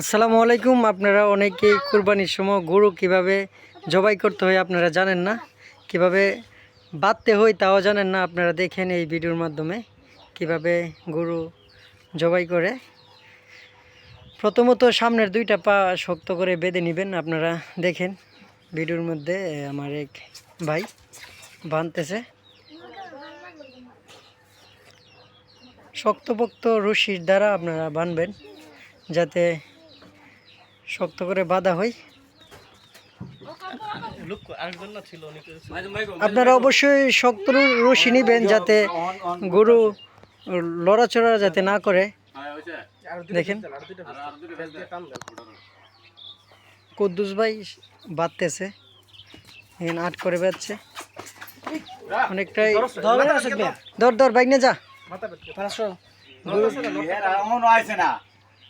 আসসালামু আলাইকুম। আপনারা অনেকেই কুরবানির সময় গরু কীভাবে জবাই করতে হয় আপনারা জানেন না? কীভাবে বাঁধতে হয় তাও জানেন না? আপনারা দেখেন এই ভিডিওর মাধ্যমে কীভাবে গরু জবাই করে। প্রথমত সামনের দুইটা পা শক্ত করে বেঁধে নেবেন। আপনারা দেখেন ভিডিওর মধ্যে আমার এক ভাই বাঁধতেছে। শক্তপোক্ত রশির দ্বারা আপনারা বানবেন যাতে শক্ত করে বাঁধা হয়। আপনারা অবশ্যই শক্ত রশি নেবেন যাতে গরু লড়াচড়া যাতে না করে। দেখেন। কুদ্দুস ভাই বাঁধতেছে। এখানে আট করে বেঁধছে। অনেকটাই দর দর বাইক যা। না।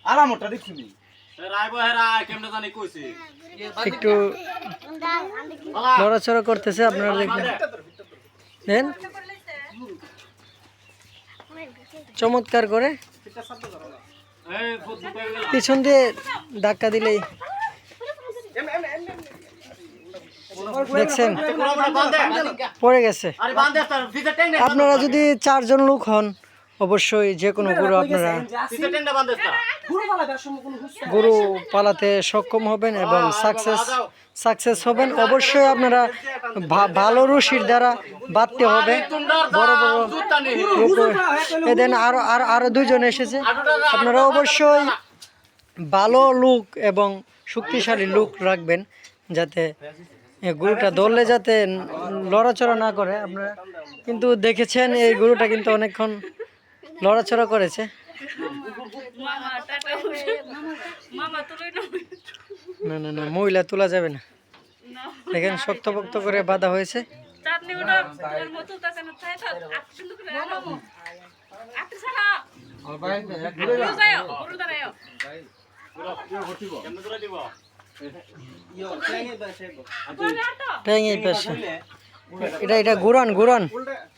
আলামতটা দেখছুনি একটু করতেছে আপনারা দেখুন দেন চমৎকার করে। পিছন দিয়ে ধাক্কা দিলেই। দেখছেন? পড়ে গেছে। আপনারা যদি চারজন লোক হন অবশ্যই যে কোনো গরু আপনারা গরু পালাতে সক্ষম হবেন এবং সাকসেস সাকসেস হবেন। অবশ্যই আপনারা ভা- ভালো রশির দ্বারা বাঁধতে হবে। বড় বড় এদেন আরও আর আরও দুজন এসেছে। আপনারা অবশ্যই ভালো লুক এবং শক্তিশালী লুক রাখবেন যাতে গরুটা ধরলে যাতে লড়াচড়া না করে। আপনারা কিন্তু দেখেছেন এই গরুটা কিন্তু অনেকক্ষণ লড়াচড়া করেছে। না না না মহিলা তোলা যাবে না। দেখেন শক্তপোক্ত করে বাঁধা হয়েছে। পাশে এটা এটা ঘুরান ঘুরান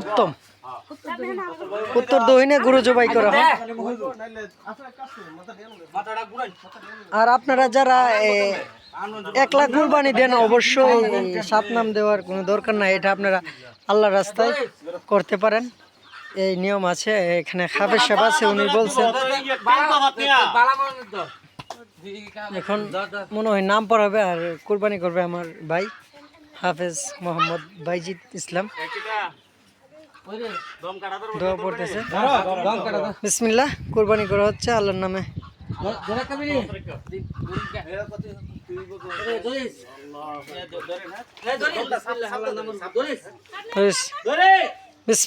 উত্তম। উত্তর দহিনে গরু জবাই করা হয়। আর আপনারা যারা একলা কুরবানি দেন, অবশ্যই সাত নাম দেওয়ার কোনো দরকার নাই। এটা আপনারা আল্লাহ রাস্তায় করতে পারেন। এই নিয়ম আছে, এখানে খাবের সাহেব আছে, উনি বলছেন। এখন মনে হয় নাম পড়াবে আর কুরবানি করবে আমার ভাই, হাফেজ মোহাম্মদ বাইজিদ ইসলাম। দোয়া পড়তেছে। বিসমিল্লাহ কুরবানি করা হচ্ছে আল্লাহর নামে। বিসমিল্লাহ